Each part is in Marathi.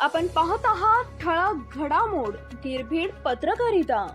आपण पाहत आहात ठळक घडामोड निर्भीड पत्रकारिता.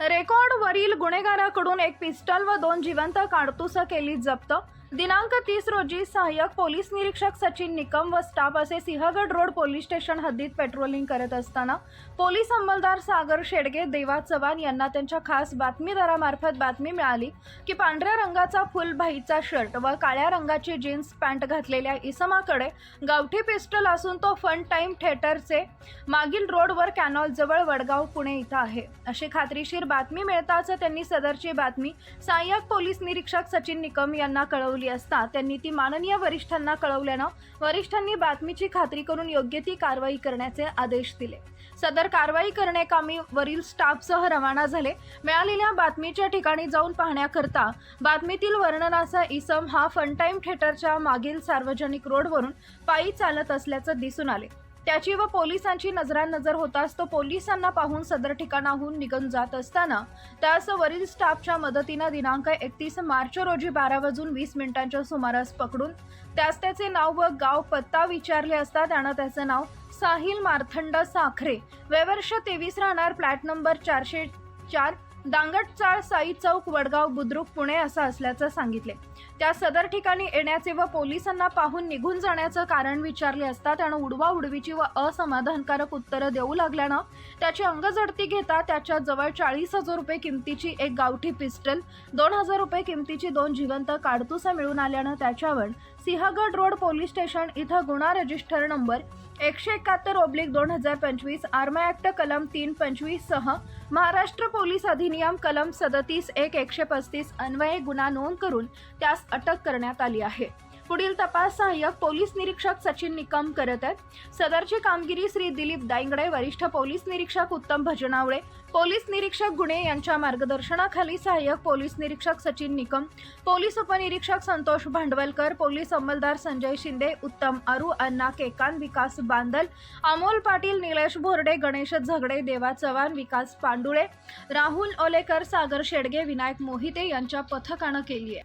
रेकॉर्ड वरील गुन्हेगाराकडून एक पिस्टल व दोन जिवंत काडतुसं केली जप्त. दिनांक तीस रोजी सहाय्यक पोलीस निरीक्षक सचिन निकम व स्टाफ असे सिंहगड रोड पोलीस स्टेशन हद्दीत पेट्रोलिंग करत असताना पोलीस अंमलदार सागर शेडगे देवा चव्हाण यांना त्यांच्या खास बातमीदारामार्फत बातमी मिळाली की पांढऱ्या रंगाचा फुल भाईचा शर्ट व काळ्या रंगाची जीन्स पॅन्ट घातलेल्या इसमाकडे गावठी पिस्टल असून तो फन टाईम थिएटरचे मागील रोडवर कॅनॉलजवळ वडगाव पुणे इथं आहे. अशी खात्रीशीर बातमी मिळताच त्यांनी सदरची बातमी सहाय्यक पोलीस निरीक्षक सचिन निकम यांना कळवली. असता त्यांनी ती माननीय वरिष्ठांना कळवल्यानं वरिष्ठांनी बातमीची खात्री करून योग्य ती कारवाई करण्याचे आदेश दिले. सदर कारवाई करण्याकामी वरील स्टाफसह रवाना झाले. मिळालेल्या बातमीच्या ठिकाणी जाऊन पाहण्याकरता बातमीतील वर्णनाचा इसम हा फनटाईम थिएटरच्या मागील सार्वजनिक रोडवरून पायी चालत असल्याचं दिसून आले. त्याची व पोलिसांची नजरानजर होताच तो पोलिसांना पाहून सदर ठिकाणाहून निघून जात असताना त्यास वरील स्टाफच्या मदतीनं दिनांक एकतीस मार्च रोजी बारा वाजून वीस मिनिटांच्या सुमारास पकडून त्यास त्याचे नाव व गाव पत्ता विचारले असता त्यानं त्याचं नाव साहिल मार्थंड साखरे. वयवर्ष तेवीस राहणार फ्लॅट नंबर चारशे चार दांगटचाळ साई चौक वडगाव बुद्रुक पुणे असं असल्याचं सांगितले. त्या सदर ठिकाणी येण्याचे व पोलिसांना पाहून निघून जाण्याचं कारण विचारले असता त्यानं उडवा उडवीची व असमाधानकारक उत्तरं देऊ लागल्यानं त्याची अंगझडती घेता त्याच्याजवळ चाळीस हजार रुपये किमतीची एक गावठी पिस्टल दोन हजार रुपये किमतीची दोन जिवंत काडतुसं मिळून आल्यानं त्याच्यावर सिंहगड रोड पोलीस स्टेशन इथं गुन्हा रजिस्टर नंबर एकशे एकाहत्तर ओब्लिक दोन हजार पंचवीस आर्मा ॲक्ट कलम तीन पंचवीस सह महाराष्ट्र पोलीस अधिनियम कलम सदतीस एक एकशे पस्तीस अन्वये गुन्हा नोंद करून त्यास अटक करण्यात आली आहे. पुढील तपास सहाय्यक पोलीस निरीक्षक सचिन निकम करत आहेत. सदरची कामगिरी श्री दिलीप दायंगडे वरिष्ठ पोलीस निरीक्षक उत्तम भजनावळे पोलीस निरीक्षक गुणे यांच्या मार्गदर्शनाखाली सहाय्यक पोलीस निरीक्षक सचिन निकम पोलीस उपनिरीक्षक संतोष भांडवलकर पोलीस अंमलदार संजय शिंदे उत्तम अरू अण्णा केकान विकास बांदल अमोल पाटील निलेश भोरडे गणेश झगडे देवा चव्हाण विकास पांडुळे राहुल ओलेकर सागर शेडगे विनायक मोहिते यांच्या पथकानं केली आहे.